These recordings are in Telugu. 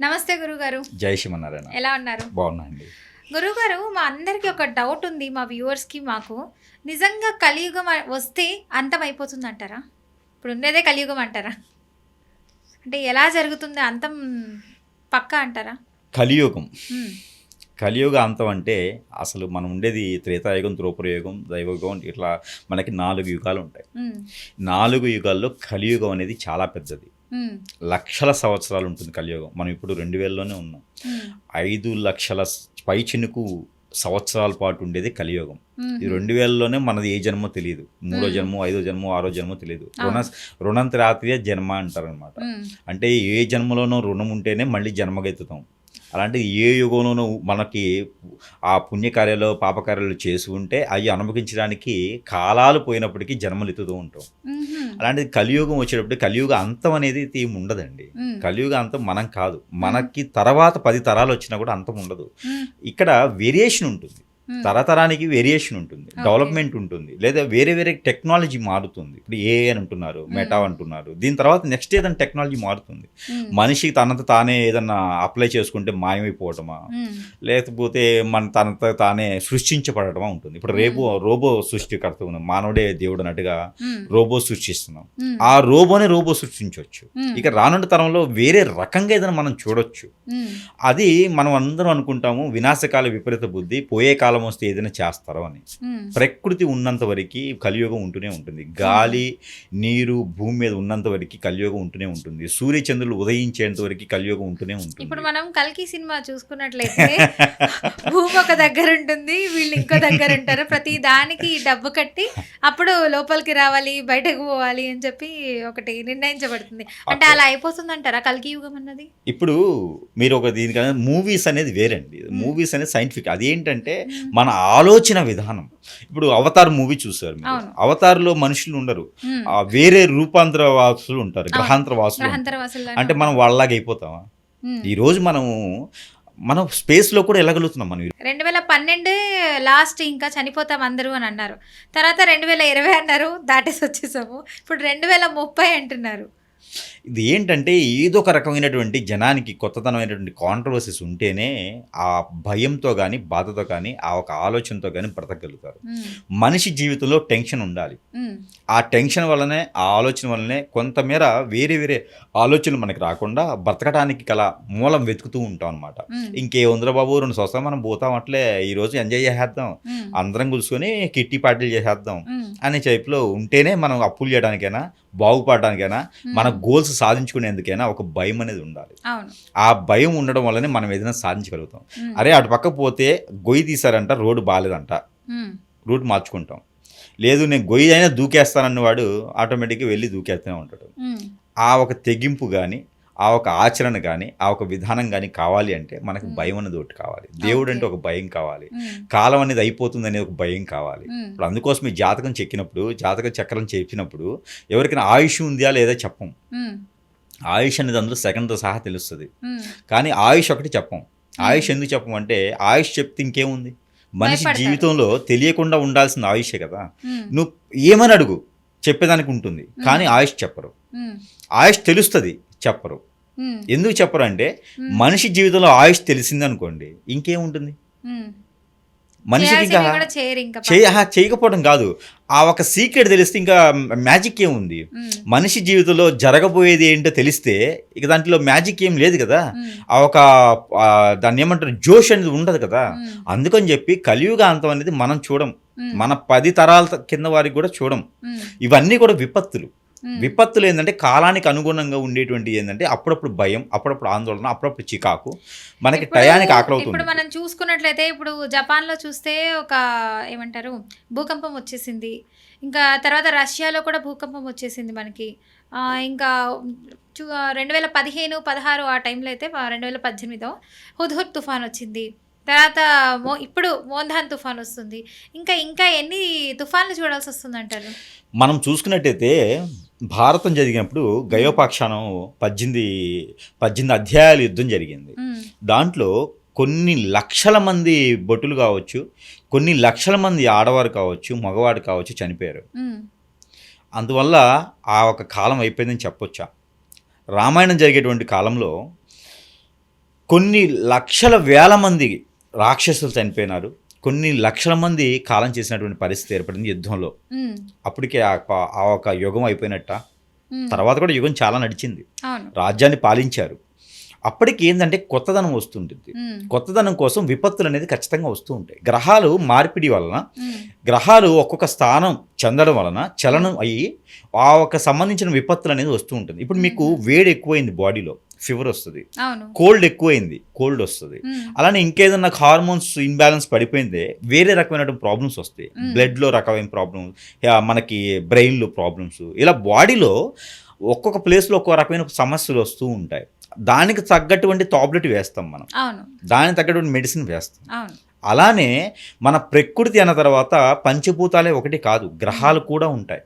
నమస్తే గురుగారు. జై శ్రీమన్నారాయణ. ఎలా ఉన్నారు? బాగున్నా అండి గురుగారు మా అందరికి ఒక డౌట్ ఉంది మా వ్యూవర్స్కి మాకు. నిజంగా కలియుగం వస్తే అంతం అయిపోతుంది అంటారా ఇప్పుడు ఉండేదే కలియుగం అంటారా? అంటే ఎలా జరుగుతుంది అంతం పక్కా అంటారా? కలియుగం. కలియుగ అంతం అంటే అసలు మనం ఉండేది త్రేతాయుగం త్రోపరయుగం దైవయుగం ఇట్లా మనకి నాలుగు యుగాలు ఉంటాయి. నాలుగు యుగాల్లో కలియుగం అనేది చాలా పెద్దది. లక్షల సంవత్సరాలు ఉంటుంది కలియుగం. మనం ఇప్పుడు రెండు వేలలోనే ఉన్నాం. ఐదు లక్షల పై చినుకు సంవత్సరాల పాటు ఉండేది కలియుగం. ఈ రెండు వేలలోనే మనది ఏ జన్మో తెలియదు. మూడో. జన్మో ఐదో జన్మో ఆరో జన్మో తెలియదు. రుణ రుణంతరాత్రియ జన్మ అంటారు అనమాట ఉమ్, అంటే ఏ జన్మలోనో రుణం ఉంటేనే మళ్ళీ జన్మగెత్తుతాం. అలాంటి ఏ యుగంలోనూ మనకి ఆ పుణ్యకార్యాలు పాపకార్యాలు చేసి ఉంటే అవి అనుభవించడానికి కాలాలు పోయినప్పటికీ జన్మలు ఎత్తుతూ ఉంటాం. అలాంటిది కలియుగం వచ్చేటప్పుడు కలియుగ అంతం అనేది ఏం ఉండదండి. కలియుగ అంతం మనం కాదు. మనకి తర్వాత పది తరాలు వచ్చినా కూడా అంతం ఉండదు. ఇక్కడ వేరియేషన్ ఉంటుంది. తరతరానికి వేరియేషన్ ఉంటుంది. డెవలప్మెంట్ ఉంటుంది లేదా వేరే వేరే టెక్నాలజీ మారుతుంది. ఇప్పుడు ఏ అని అంటున్నారు మెటా అంటున్నారు. దీని తర్వాత నెక్స్ట్ ఏదైనా టెక్నాలజీ మారుతుంది. ఉమ్, మనిషి తనంత తానే ఏదన్నా అప్లై చేసుకుంటే మాయమైపోవటమా? లేకపోతే మన తనంత తానే సృష్టించబడటమా ఉంటుంది. ఇప్పుడు రేపు రోబో సృష్టికర్త ఉన్నాం మానవుడే దేవుడు అన్నట్టుగా రోబో సృష్టిస్తున్నాం. ఆ రోబోనే రోబో సృష్టించవచ్చు. ఇక రానున్న తరంలో వేరే రకంగా ఏదైనా మనం చూడొచ్చు. అది మనం అందరం అనుకుంటాము వినాశకాల విపరీత బుద్ధి పోయే కాలం వస్తే ఏదైనా చేస్తారో అని. ప్రకృతి ఉన్నంత వరకు కలియుగం ఉంటూనే ఉంటుంది. గాలి నీరు భూమి మీద ఉన్నంత వరకు కలియుగం ఉంటూనే ఉంటుంది. సూర్య చంద్రులు ఉదయించేంత వరకు కలియుగం ఉంటూనే ఉంటుంది. ఇప్పుడు మనం కల్కి సినిమా చూసుకున్నట్లయితే భూమి ఒక దగ్గర ఉంటుంది వీళ్ళు ఇంకో దగ్గర ఉంటారు. ప్రతి దానికి డబ్బు కట్టి అప్పుడు లోపలికి రావాలి బయటకు పోవాలి అని చెప్పి ఒకటి నిర్ణయించబడుతుంది. అంటే అలా అయిపోతుంది అంటారా కల్కి యుగం అన్నది? ఇప్పుడు మీరు ఒక దీనికన్నా మూవీస్ అనేది వేరండి. మూవీస్ అనేది సైంటిఫిక్ అదేంటంటే మన ఆలోచన విధానం. ఇప్పుడు అవతార్ మూవీ చూసారు మీరు. అవతార్లో మనుషులు ఉండరు. ఆ వేరే రూపాంతర వాసులు ఉంటారు. గ్రహాంతర వాసులు అంటే మనం వాళ్ళలాగా అయిపోతామా. ఈ రోజు మనము మనం స్పేస్లో కూడా వెళ్ళగలుగుతున్నాం మనం. రెండు వేల పన్నెండు లాస్ట్ ఇంకా చనిపోతాం అందరూ అని అన్నారు. తర్వాత రెండు వేల ఇరవై అన్నారు దాటేసి వచ్చేసాము. ఇప్పుడు రెండు వేల ముప్పై అంటున్నారు. ఇది ఏంటంటే ఏదో ఒక రకమైనటువంటి జనానికి కొత్తతనమైనటువంటి కాంట్రవర్సీస్ ఉంటేనే ఆ భయంతో కానీ బాధతో కానీ ఆ ఒక ఆలోచనతో కానీ బ్రతకగలుగుతారు. మనిషి జీవితంలో టెన్షన్ ఉండాలి. ఆ టెన్షన్ వల్లనే ఆ ఆలోచన వల్లనే కొంతమేర వేరే వేరే ఆలోచనలు మనకి రాకుండా బ్రతకడానికి గల మూలం వెతుకుతూ ఉంటాం అనమాట ఇంకే ఉందిరా బాబు రెండు సంవత్సరాలు మనం పోతాం అట్లే ఈరోజు ఎంజాయ్ చేసేద్దాం. అందరం కూర్చొని కిట్టి పార్టీలు చేసేద్దాం అనే టైప్లో ఉంటేనే మనం అప్పులు చేయడానికైనా బాగుపడడానికైనా మన గోల్స్ సాధించుకునేందుకైనా ఒక భయం అనేది ఉండాలి. ఆ భయం ఉండడం వల్లనే మనం ఏదైనా సాధించగలుగుతాం. అరే అటు పక్క పోతే గొయ్యి తీశారంట రోడ్డు బాగాలేదంట రూట్ మార్చుకుంటాం. లేదు నేను గొయ్యి అయినా దూకేస్తానన్న వాడు ఆటోమేటిక్గా వెళ్ళి దూకేస్తూనే ఉంటాడు. ఆ ఒక తెగింపు కానీ ఆ ఒక ఆచరణ కానీ ఆ ఒక విధానం కానీ కావాలి అంటే మనకు భయం అనేది ఒకటి కావాలి. దేవుడు అంటే ఒక భయం కావాలి. కాలం అనేది అయిపోతుంది అనేది ఒక భయం కావాలి. ఇప్పుడు అందుకోసం ఈ జాతకం చెక్కినప్పుడు జాతక చక్రం చెప్పినప్పుడు ఎవరికైనా ఆయుష్ ఉందా లేదా చెప్పం. ఆయుష్ అనేది అందులో సెకండ్తో సహా తెలుస్తుంది. కానీ ఆయుష్ ఒకటి చెప్పం. ఆయుష్ ఎందుకు చెప్పమంటే ఆయుష్ చెప్తే ఇంకేముంది? మనిషి. జీవితంలో తెలియకుండా ఉండాల్సిన ఆయుషే కదా. నువ్వు ఏమని అడుగు? చెప్పేదానికి ఉంటుంది. కానీ ఆయుష్ చెప్పరు. ఆయుష్ తెలుస్తుంది. చెప్పరు. ఎందుకు చెప్పరు అంటే మనిషి జీవితంలో ఆయుష్ తెలిసింది అనుకోండి ఇంకేముంటుంది. మనిషికి ఇంకా చేయ చేయకపోవడం కాదు. ఆ ఒక సీక్రెట్ తెలిస్తే ఇంకా మ్యాజిక్ ఏముంది మనిషి జీవితంలో జరగబోయేది ఏంటో తెలిస్తే ఇక దాంట్లో మ్యాజిక్ ఏం లేదు కదా? ఆ ఒక దాన్ని ఏమంటారు? జోష్ అనేది ఉండదు కదా? అందుకని చెప్పి కలియుగ అంతం అనేది మనం చూడం. మన పది తరాల కింద వారికి కూడా చూడం. ఇవన్నీ కూడా విపత్తులు. విపత్తులు ఏంటంటే కాలానికి అనుగుణంగా ఉండేటువంటి ఏంటంటే అప్పుడప్పుడు భయం అప్పుడప్పుడు ఆందోళన అప్పుడప్పుడు చికాకు. మనకి టయానికి ఆకలి ఇప్పుడు మనం చూసుకున్నట్లయితే ఇప్పుడు జపాన్లో చూస్తే ఒక ఏమంటారు భూకంపం వచ్చేసింది. ఇంకా తర్వాత రష్యాలో కూడా భూకంపం వచ్చేసింది మనకి. ఇంకా రెండు వేల పదిహేను పదహారు ఆ టైంలో అయితే రెండు వేల పద్దెనిమిదో హుద్హుద్ తుఫాన్ వచ్చింది. తర్వాత మో ఇప్పుడు మోంధాన్ తుఫాన్ వస్తుంది. ఇంకా ఇంకా ఎన్ని తుఫాన్లు చూడాల్సి వస్తుంది అంటారు మనం చూసుకున్నట్టయితే భారతం జరిగినప్పుడు గయోపాఖ్యానం పద్దెనిమిది పద్దెనిమిది అధ్యాయాల యుద్ధం జరిగింది. దాంట్లో కొన్ని లక్షల మంది భటులు కావచ్చు కొన్ని లక్షల మంది ఆడవారు కావచ్చు మగవాడు కావచ్చు చనిపోయారు. అందువల్ల ఆ ఒక కాలం అయిపోయిందని చెప్పొచ్చా? రామాయణం జరిగేటువంటి కాలంలో కొన్ని లక్షల వేల మంది రాక్షసులు చనిపోయినారు. కొన్ని లక్షల మంది కాలం చేసినటువంటి పరిస్థితి ఏర్పడింది యుద్ధంలో. అప్పటికే ఆ ఒక- యుగం అయిపోయినట్ట? తర్వాత కూడా యుగం చాలా నడిచింది. రాజ్యాన్ని పాలించారు. అప్పటికి ఏంటంటే కొత్తదనం వస్తుంటుంది. కొత్తదనం కోసం విపత్తులు అనేది ఖచ్చితంగా వస్తూ ఉంటాయి. గ్రహాలు మార్పిడి వలన గ్రహాలు ఒక్కొక్క స్థానం చెందడం వలన చలనం అయ్యి ఆ ఒక సంబంధించిన విపత్తులు అనేది వస్తూ ఉంటుంది. ఇప్పుడు మీకు వేడి ఎక్కువైంది బాడీలో ఫీవర్ వస్తుంది. కోల్డ్ ఎక్కువైంది కోల్డ్ వస్తుంది. అలానే ఇంకేదన్నా హార్మోన్స్ ఇన్బ్యాలెన్స్ పడిపోయిందే వేరే రకమైనటువంటి ప్రాబ్లమ్స్ వస్తాయి. బ్లడ్లో రకమైన ప్రాబ్లమ్స్ మనకి బ్రెయిన్లో ప్రాబ్లమ్స్. ఇలా బాడీలో ఒక్కొక్క ప్లేస్లో ఒక్కో రకమైన సమస్యలు వస్తూ ఉంటాయి. దానికి తగ్గటువంటి టాబ్లెట్ వేస్తాం మనం. అవును. దానికి తగ్గటువంటి మెడిసిన్ వేస్తాం. అవును. అలానే మన ప్రకృతి అన్న తర్వాత పంచభూతాలే ఒకటి కాదు గ్రహాలు కూడా ఉంటాయి.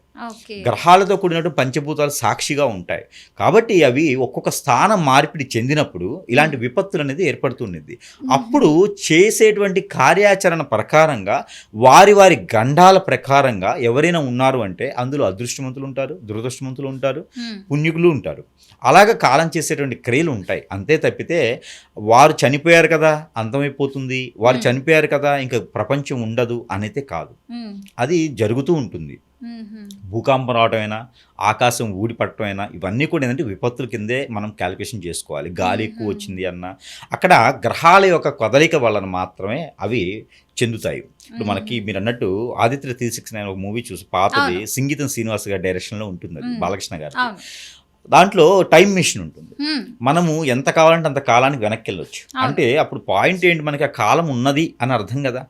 గ్రహాలతో కూడినట్టు పంచభూతాలు సాక్షిగా ఉంటాయి. కాబట్టి అవి ఒక్కొక్క స్థానం మార్పిడి చెందినప్పుడు ఇలాంటి విపత్తులు అనేది ఏర్పడుతుండేది. అప్పుడు చేసేటువంటి కార్యాచరణ ప్రకారంగా వారి వారి గండాల ప్రకారంగా ఎవరైనా ఉన్నారు అంటే అందులో అదృష్టవంతులు ఉంటారు దురదృష్టవంతులు ఉంటారు పుణ్యకులు ఉంటారు. అలాగ కాలం చేసేటువంటి క్రియలు ఉంటాయి. అంతే తప్పితే వారు చనిపోయారు కదా అంతమైపోతుంది. వారు. చనిపోయారు కదా ఇంకా ప్రపంచం ఉండదు అనేది కాదు. అది జరుగుతూ ఉంటుంది. భూకంపం రావటమైనా ఆకాశం ఊడిపట్టమైనా ఇవన్నీ కూడా ఏంటంటే విపత్తుల కిందే మనం క్యాలిక్యులేషన్ చేసుకోవాలి. గాలి ఎక్కువ. వచ్చింది అన్న అక్కడ గ్రహాల యొక్క కదలిక వలన మాత్రమే అవి చెందుతాయి. ఇప్పుడు మనకి మీరు అన్నట్టు ఆదిత్య త్రీ సిక్స్ నైన్ ఒక మూవీ చూసి పాతది. సంగీతం శ్రీనివాస్ గారి డైరెక్షన్లో ఉంటుంది. బాలకృష్ణ గారు దాంట్లో టైం మిషన్ ఉంటుంది. మనము ఎంత కావాలంటే అంత కాలానికి వెనక్కి వెళ్ళొచ్చు. అంటే అప్పుడు పాయింట్ ఏంటి మనకి? ఆ కాలం ఉన్నది అని అర్థం కదా?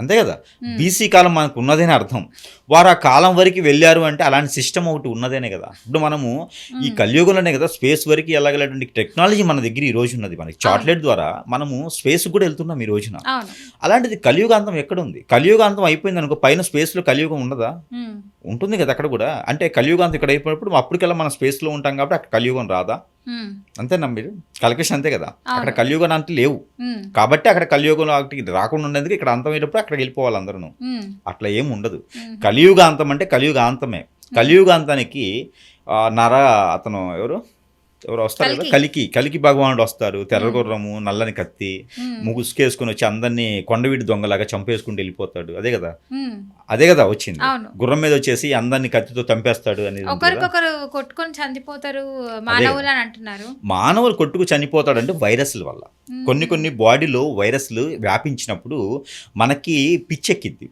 అంతే కదా? బీసీ కాలం మనకు ఉన్నది అని అర్థం. వారు ఆ కాలం వరకు వెళ్ళారు అంటే అలాంటి సిస్టమ్ ఒకటి ఉన్నదేనే కదా? ఇప్పుడు మనము ఈ కలియుగంలోనే కదా స్పేస్ వరకు వెళ్ళగలటువంటి టెక్నాలజీ మన దగ్గర ఈ రోజు ఉన్నది. మనకి చాక్లెట్ ద్వారా మనము స్పేస్ కూడా వెళ్తున్నాం ఈ రోజున. అలాంటిది కలియుగాంతం ఎక్కడ ఉంది కలియుగాంతం అయిపోయింది అనుకో పైన స్పేస్లో కలియుగం ఉండదా? ఉంటుంది కదా అక్కడ కూడా. అంటే కలియుగాంతం ఇక్కడ అయిపోయినప్పుడు అప్పటికెల్లా మనం స్పేస్లో ఉంటాం కాబట్టి అక్కడ కలియుగం రాదా? అంతేనా మీరు? కలికేషన్ అంతే కదా. అక్కడ. కలియుగం అంటే లేవు. కాబట్టి అక్కడ అక్కడికి రాకుండా ఉండేందుకు ఇక్కడ అంతమైనప్పుడు అక్కడికి వెళ్ళిపోవాలి అందరూ అట్లా ఏం ఉండదు. కలియుగాంతం అంటే కలియుగాంతమే. కలియుగాంతానికి నర అతను ఎవరు? ఎవరు వస్తారు కదా? కల్కి. కలికి. భగవానుడు వస్తారు. తెర్ర గుర్రము నల్లని కత్తి ముగుసుకేసుకుని వచ్చి అందరినీ కొండవీడి దొంగలాగా చంపేసుకుంటూ వెళ్ళిపోతాడు. అదే కదా? అదే కదా వచ్చింది. గుర్రం మీద వచ్చేసి అందరినీ కత్తితో చంపేస్తాడు అనేది. ఒకరికొకరు కొట్టుకొని చనిపోతారు మానవులు అని అంటున్నారు. మానవులు కొట్టుకు చనిపోతాడంటే వైరస్ల వల్ల. కొన్ని కొన్ని బాడీలో వైరస్లు వ్యాపించినప్పుడు మనకి పిచ్చెక్కిద్ది.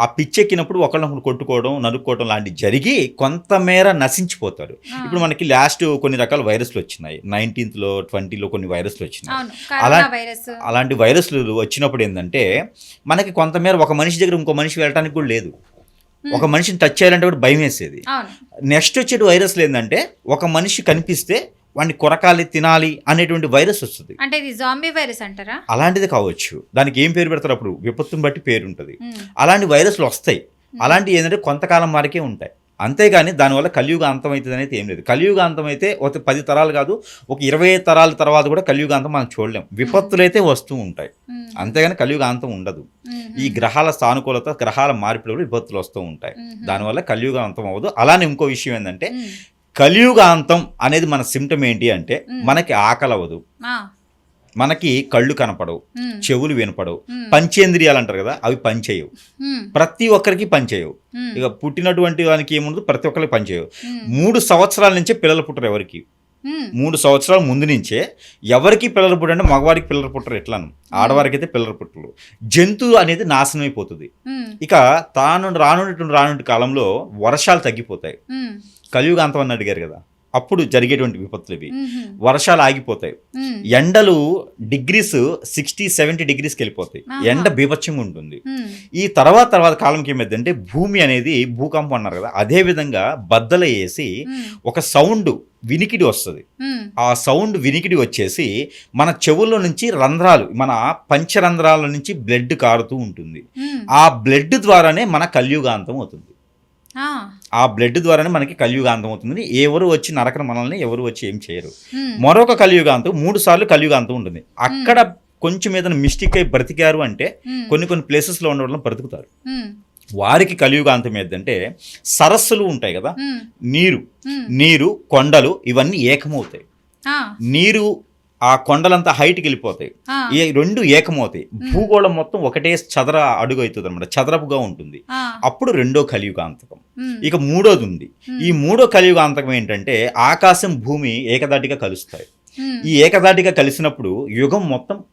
ఆ పిచ్చెక్కినప్పుడు ఒకళ్ళొకరు కొట్టుకోవడం నరుక్కోవడం లాంటివి జరిగి కొంతమేర నశించిపోతారు. ఇప్పుడు మనకి లాస్ట్ కొన్ని రకాల వైరస్లు వచ్చినాయి. నైన్టీన్త్లో ట్వంటీలో కొన్ని వైరస్లు వచ్చినాయి. వైరస్. అలాంటి వైరస్లు వచ్చినప్పుడు ఏంటంటే మనకి కొంతమేర ఒక మనిషి దగ్గర ఇంకో మనిషి వెళ్ళడానికి కూడా లేదు. ఒక మనిషిని టచ్ చేయాలంటే కూడా భయం వేసేది. నెక్స్ట్ వచ్చే వైరస్లు ఏంటంటే ఒక మనిషి కనిపిస్తే వాడిని కొరకాలి తినాలి అనేటువంటి వైరస్ వస్తుంది. అంటే ఇది జాంబీ వైరస్ అంటారా? అలాంటిది కావచ్చు. దానికి ఏం పేరు పెడతారు అప్పుడు? విపత్తుని బట్టి పేరు ఉంటుంది. అలాంటి వైరస్లు వస్తాయి. అలాంటివి ఏంటంటే కొంతకాలం వరకే ఉంటాయి. అంతేగాని దానివల్ల కలియుగ అంతం అవుతుంది అనేది ఏం లేదు. కలియుగ అంతం అయితే ఒక పది తరాలు కాదు ఒక ఇరవై తరాల తర్వాత కూడా కలియుగ అంతం మనం చూడలేం. విపత్తులు అయితే వస్తూ ఉంటాయి. అంతేగాని కలియుగ అంతం ఉండదు. ఈ గ్రహాల సానుకూలత గ్రహాల మార్పిడి కూడా విపత్తులు వస్తూ ఉంటాయి. దానివల్ల కలియుగ అంతం అవ్వదు. అలానే ఇంకో విషయం ఏంటంటే ఉమ్, కలియుగ అంతం అనేది మన సిమ్టమ్ ఏంటి అంటే. మనకి ఆకలి అవ్వదు ఆ, మనకి కళ్ళు కనపడవు చెవులు వినపడవు. పంచేంద్రియాలు అంటారు కదా అవి పనిచేయవు. ప్రతి ఒక్కరికి పనిచేయవు. ఇక పుట్టినటువంటి వానికి ఏముండదు ప్రతి ఒక్కరికి పనిచేయవు. మూడు సంవత్సరాల నుంచే పిల్లలు పుట్టరు ఎవరికి? మూడు సంవత్సరాల ముందు నుంచే ఎవరికి పిల్లలు పుట్టంటే మగవారికి పిల్లలు పుట్టరు ఎట్లాను. ఆడవారికి అయితే పిల్లలు పుట్టరు. జంతువు అనేది నాశనం అయిపోతుంది ఇక తాను రానున్నటువంటి రానున్న కాలంలో వర్షాలు తగ్గిపోతాయి. కలియుగాంతం అని అడిగారు కదా అప్పుడు జరిగేటువంటి విపత్తులు ఇవి. వర్షాలు ఆగిపోతాయి. ఎండలు డిగ్రీస్ సిక్స్టీ సెవెంటీ డిగ్రీస్కి వెళ్ళిపోతాయి. ఎండ బీభత్సంగా ఉంటుంది. ఈ తర్వాత తర్వాత కాలంకి ఏమైందంటే భూమి అనేది భూకంపం అన్నారు కదా అదే విధంగా బద్దలు వేసి ఒక సౌండ్ వినికిడి వస్తుంది. ఆ సౌండ్ వినికిడి వచ్చేసి మన చెవుల్లో నుంచి రంధ్రాలు మన పంచరంధ్రాల నుంచి బ్లడ్ కారుతూ ఉంటుంది. ఆ బ్లడ్ ద్వారానే మన కలియుగాంతం అవుతుంది. ఆ, బ్లడ్ ద్వారానే మనకి కలియుగాంతం అవుతుంది. ఎవరు వచ్చి నరకన మనల్ని ఎవరు వచ్చి ఏం చేయరు. మరొక కలియుగాంతం మూడు సార్లు కలియుగాంతం ఉంటుంది. అక్కడ కొంచెం ఏదైనా మిస్టేక్ అయి బ్రతికారు అంటే కొన్ని కొన్ని ప్లేసెస్లో వాళ్ళని బ్రతుకుతారు. వారికి కలియుగాంతం ఏంటంటే సరస్సులు ఉంటాయి కదా? నీరు. నీరు కొండలు ఇవన్నీ ఏకమవుతాయి. నీరు ఆ కొండలంతా హైట్కి వెళ్ళిపోతాయి. ఈ రెండు ఏకమవుతాయి. భూగోళం మొత్తం ఒకటే చదర అడుగు అవుతుంది అనమాట చదరపుగా ఉంటుంది. అప్పుడు రెండో కలియుగాంతకం. ఇక మూడోది ఉంది. ఈ మూడో కలియుగాంతకం ఏంటంటే ఆకాశం భూమి ఏకదాటిగా కలుస్తాయి. ఈ ఏకదాటిగా కలిసినప్పుడు యుగం మొత్తం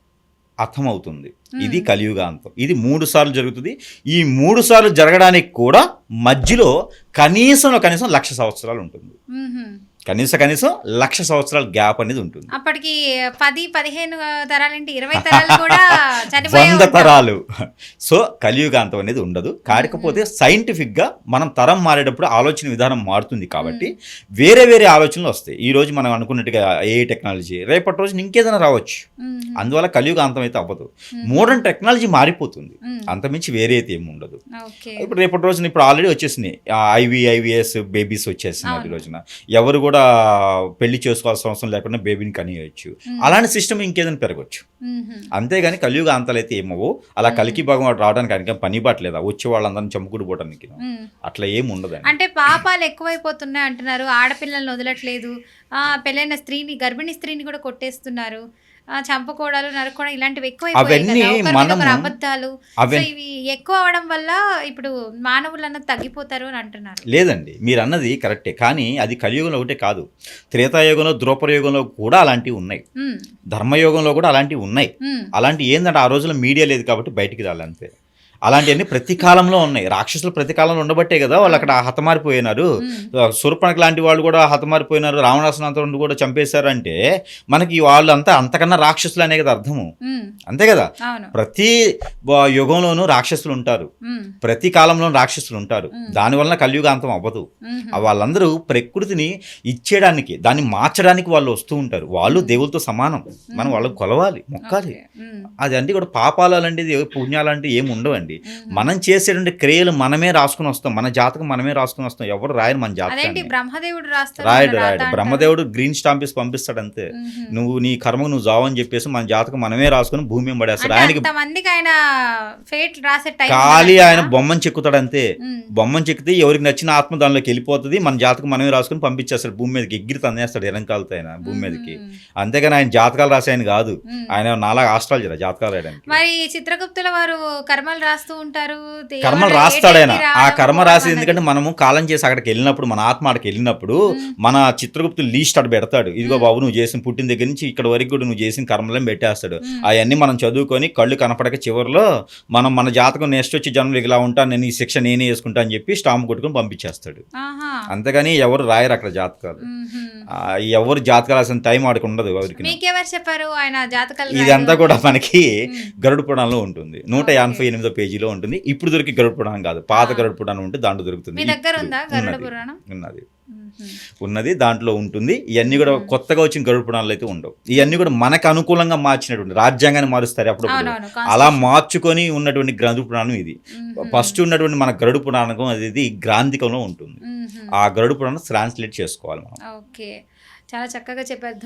అర్థమవుతుంది. ఇది కలియుగాంతం. ఇది మూడు సార్లు జరుగుతుంది. ఈ మూడు సార్లు జరగడానికి కూడా మధ్యలో కనీసం కనీసం లక్ష సంవత్సరాలు ఉంటుంది. కనీస కనీసం లక్ష సంవత్సరాల గ్యాప్ అనేది ఉంటుంది. అప్పటికి పది పదిహేను తరాలేంటి ఇరవై తరాలు కూడా వంద. తరాలు. సో కలియుగాంతం అనేది ఉండదు. కాకపోతే సైంటిఫిక్గా మనం తరం మారేటప్పుడు ఆలోచన విధానం మారుతుంది కాబట్టి వేరే వేరే ఆలోచనలు వస్తాయి. ఈ రోజు మనం అనుకున్నట్టుగా ఏ టెక్నాలజీ రేపటి రోజున ఇంకేదైనా రావచ్చు. అందువల్ల కలియుగాంతం అయితే అవ్వదు. మోడర్న్ టెక్నాలజీ మారిపోతుంది. అంతమించి వేరే అయితే ఏమి ఉండదు. ఇప్పుడు రేపటి రోజున ఇప్పుడు ఆల్రెడీ వచ్చేసినాయి. ఐవి ఐవిఎస్ బేబీస్ వచ్చేసినాయి ఈ. రోజున. ఎవరు కూడా పెళ్ళి చేసుకోవాల్సిన అవసరం లేకుండా బేబీని కనియవచ్చు ఉమ్, అలాంటి సిస్టమ్ ఇంకేదైనా పెరగచ్చు. అంతేగాని కలియుగ అంతాలు అయితే ఏమవు అలా కలికి భగవాన్ రావడానికి ఆయనకి పని బాట్లేదా వచ్చే వాళ్ళందరినీ చంపుకుడు పోవడానికి. అట్లా ఏమి ఉండదండి. అంటే పాపాలు ఎక్కువైపోతున్నాయి అంటున్నారు ఆడపిల్లల్ని వదలట్లేదు. ఆ పెళ్ళైన స్త్రీని గర్భిణీ స్త్రీని కూడా కొట్టేస్తున్నారు. చంపుకోవడాలు నరుకోవడం ఇలాంటివి అవన్నీ మనము- అబద్ధాలు. ఇవి ఎక్కువ అవడం వల్ల ఇప్పుడు మానవులు అన్నది తగ్గిపోతారు అని అంటున్నారు. లేదండి మీరు అన్నది కరెక్టే. కానీ అది కలియుగంలో ఒకటే కాదు. త్రేతాయుగంలో ద్రోపరయుగంలో కూడా అలాంటివి ఉన్నాయి. ధర్మయుగంలో కూడా అలాంటివి ఉన్నాయి. అలాంటి ఏంటంటే ఆ రోజుల్లో మీడియా లేదు కాబట్టి బయటికి రాలి అంతే అలాంటివన్నీ ప్రతి కాలంలో ఉన్నాయి. రాక్షసులు ప్రతి కాలంలో ఉండబట్టే కదా వాళ్ళు అక్కడ హతమారిపోయినారు. సురపణకు లాంటి వాళ్ళు కూడా హతమారిపోయినారు. రావణాసునంతరం కూడా చంపేశారు అంటే మనకి వాళ్ళు అంతా అంతకన్నా రాక్షసులు అనే కదా అర్థము. అంతే కదా? ప్రతి యుగంలోనూ రాక్షసులు ఉంటారు. ప్రతి కాలంలో రాక్షసులు ఉంటారు. దానివల్ల కలియుగాంతం అవ్వదు. వాళ్ళందరూ ప్రకృతిని ఇచ్చేయడానికి దాన్ని మార్చడానికి వాళ్ళు వస్తూ ఉంటారు. వాళ్ళు దేవులతో సమానం. మనం వాళ్ళకి కొలవాలి మొక్కాలి. అది అంటే కూడా పాపాలు అలాంటిది పుణ్యాలు అంటే ఏమి ఉండవండి ఉమ్. మనం చేసేటువంటి క్రియలు మనమే రాసుకుని వస్తాం. మన జాతకం మనమే రాసుకుని వస్తాం. ఎవరు రాయరు మన బ్రహ్మదేవుడు రాస్తాడు రాయడు రాయడు. బ్రహ్మదేవుడు గ్రీన్ స్టాంప్ పంపిస్తాడు అంతే. నువ్వు నీ కర్మకు నువ్వు జావని చెప్పేసి మన జాతకం మనమే రాసుకుని భూమి పడేస్తాడు. ఆయనకి రాసే ఖాళీ? ఆయన బొమ్మను చెక్కుతాడు అంతే. బొమ్మను చెక్కితే ఎవరికి నచ్చిన ఆత్మ దానిలోకి వెళ్ళిపోతుంది. మన జాతకం మనమే రాసుకుని పంపించేస్తాడు. భూమి మీదకి ఎగిరి తన్నేస్తాడు ఎరంకాలతో ఆయన భూమి మీదకి. అంతేగాని ఆయన జాతకాలు రాసే ఆయన కాదు. ఆయన నాలా ఆస్ట్రాలజీ జాతకాలు రాయడానికి. మరి చిత్రగుప్తుల వారు కర్మలు రాస్తూ ఉంటారు కర్మలు ఎవరు రాస్తాడు ఆయన ఏటేటి ఆ కర్మ రాసి. ఎందుకంటే మనము కాలం చేసి అక్కడికి వెళ్ళినప్పుడు మన ఆత్మ అక్కడికి వెళ్ళినప్పుడు మన చిత్రగుప్తులు లీస్ట్ అటు పెడతాడు ఇదిగో బాబు నువ్వు చేసిన పుట్టిన దగ్గర నుంచి ఇక్కడ వరకు కూడా నువ్వు చేసిన కర్మలను పెట్టేస్తాడు. అవన్నీ మనం చదువుకొని కళ్ళు కనపడక చివరిలో మనం మన జాతకం నెక్స్ట్ వచ్చి జన్మలు ఇలా ఉంటా నేను ఈ శిక్ష నేనే వేసుకుంటా అని చెప్పి స్టాంప్ కొట్టుకొని పంపించేస్తాడు. అంతేగాని ఎవరు రాయరు అక్కడ జాతకాలు ఎవరు జాతకాలు రాసిన టైం ఆడికి ఉండదు ఎవరికి చెప్పారు ఆయన జాతకాలు ఇదంతా? కూడా మనకి. గరుడ పురాణంలో ఉంటుంది నూట. ఎనభై ఎనిమిదో పేజీలో ఉంటుంది. ఇప్పుడు దొరికి గరుడ పురాణం కాదు. పాత. గరుడ పురాణం ఉంటే దాంట్లో దొరుకుతుంది. ఉన్నది. పురాణం? ఉన్నది. దాంట్లో ఉంటుంది. ఇవన్నీ కూడా. కొత్తగా వచ్చిన గరుడ పురాణాలు అయితే ఉండవు. ఇవన్నీ కూడా మనకు అనుకూలంగా మార్చినటువంటి రాజ్యాంగాన్ని మారుస్తారు అవునవును అలా. మార్చుకొని ఉన్నటువంటి గరుడ పురాణం ఇది. ఫస్ట్ ఉన్నటువంటి మన గరుడ పురాణకం అది గ్రాంధికంలో ఉంటుంది. ఆ గరుడ పురాణం ట్రాన్స్లేట్ చేసుకోవాలి మనం. చాలా చక్కగా చెప్పారు.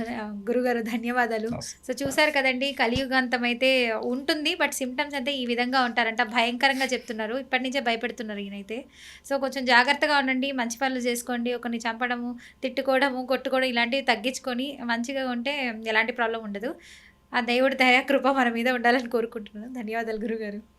గురుగారు ధన్యవాదాలు. సో చూసారు కదండి కలియుగాంతం అయితే ఉంటుంది. బట్ సిమ్టమ్స్ అయితే ఈ విధంగా ఉంటారంట. భయంకరంగా చెప్తున్నారు. ఇప్పటి నుంచే భయపెడుతున్నారు ఈయనైతే. సో కొంచెం జాగ్రత్తగా ఉండండి. మంచి పనులు చేసుకోండి. ఒకరిని చంపడము తిట్టుకోవడము కొట్టుకోవడం ఇలాంటివి తగ్గించుకొని మంచిగా ఉంటే ఎలాంటి ప్రాబ్లం ఉండదు. ఆ దేవుడి దయా కృప మన మీద ఉండాలని కోరుకుంటున్నాను. ధన్యవాదాలు గురుగారు.